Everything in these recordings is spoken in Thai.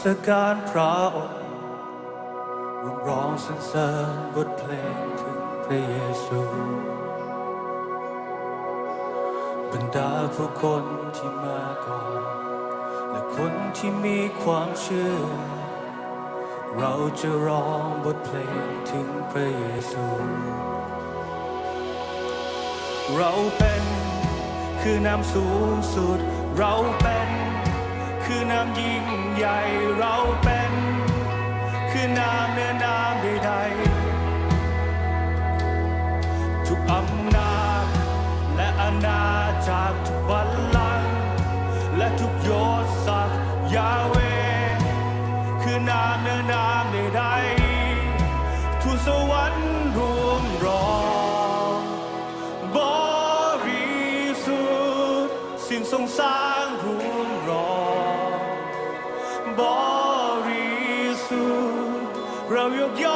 สการพระองค์ร่วมร้องสรรเสริญบทเพลงถึงพระเยซู บรรดาผู้คนที่มาก่อน และคนที่มีความเชื่อ เราจะร้องบทเพลงถึงพระเยซู เราเป็นคือน้ำสูงสุด เราเป็น จักทุกบัลลังก์และทุกยศศักดิ์ยาเว คือน้ำเนื้อน้ำใดๆทูตสวรรค์รวมร้องบริสุทธิ์สิ่งทรงสร้างรวมรองบริสุทธิ์เรายกย่อ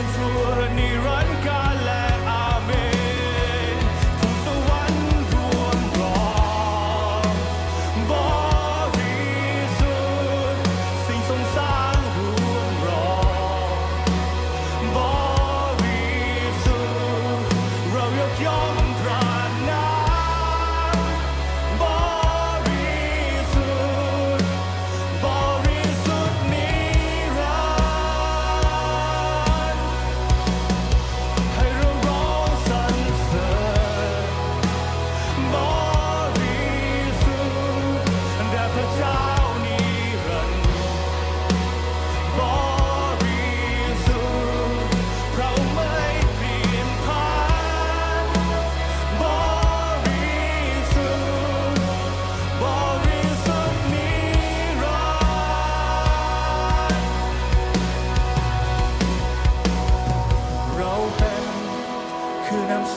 สรรเส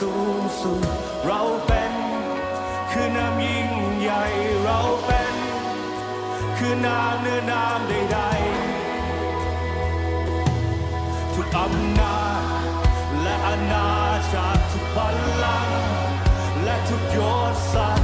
สูงสุด เราเป็น คือน้ำยิ่งใหญ่เราเป็น คือน้ำเนื้อน้ำใดๆทุกอำนาจและอาณาจักรทุกบัลลังก์และทุกยศศักดิ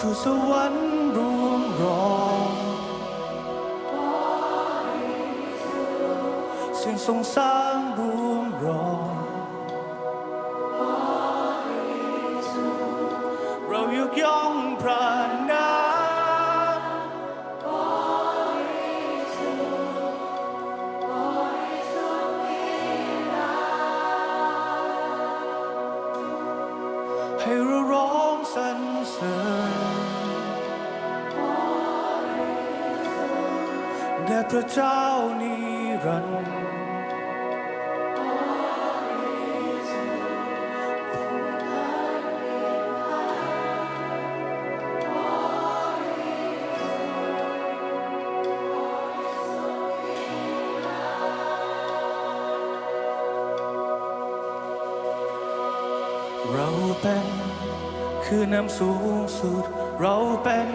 ทูสวรรค์รวมร้องเสียงทรงสร้างรวมร้องเรายกย่อง แด่พระเจ้านิรันดร์เราเป็นคือน้ำสูงสุด เราเป็น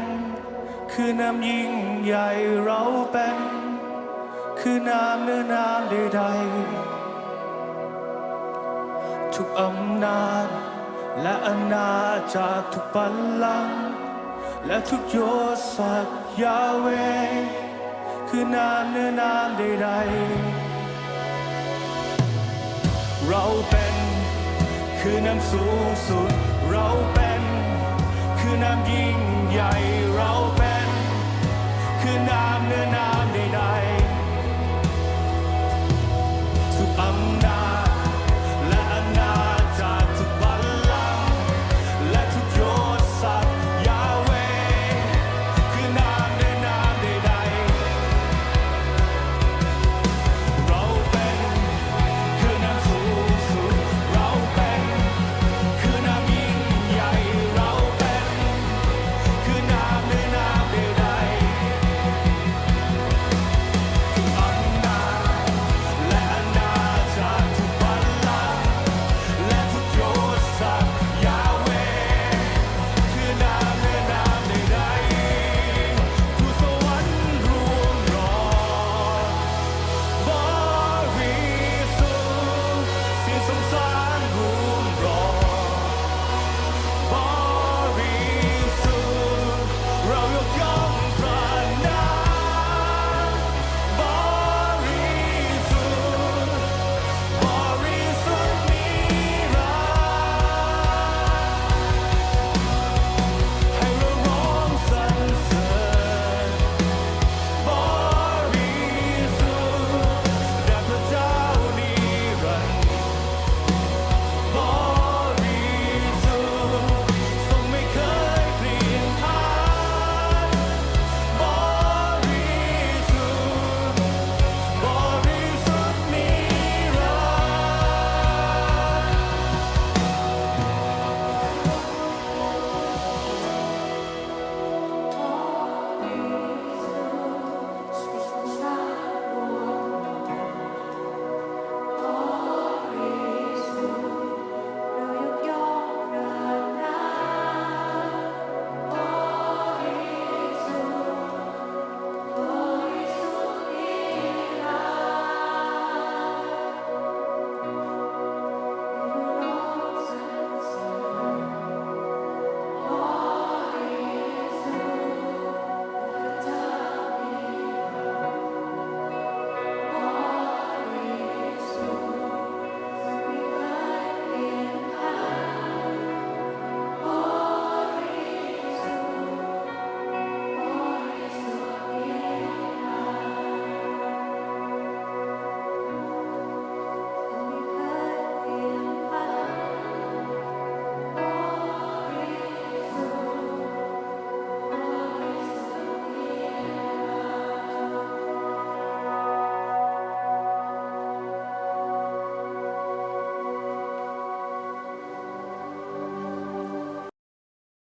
คือน้ำยิ่งใหญ่เราเป็น คือน้ำเนื้อน้ำใดๆทุกอำนาจ และอาณาจากทุกบัลลังก์และทุกโยศักยาเว คือน้ำเนื้อน้ำใดๆเราเป็น คือน้ำสูงสุด เราเป็น คือน้ำยิงใหญ่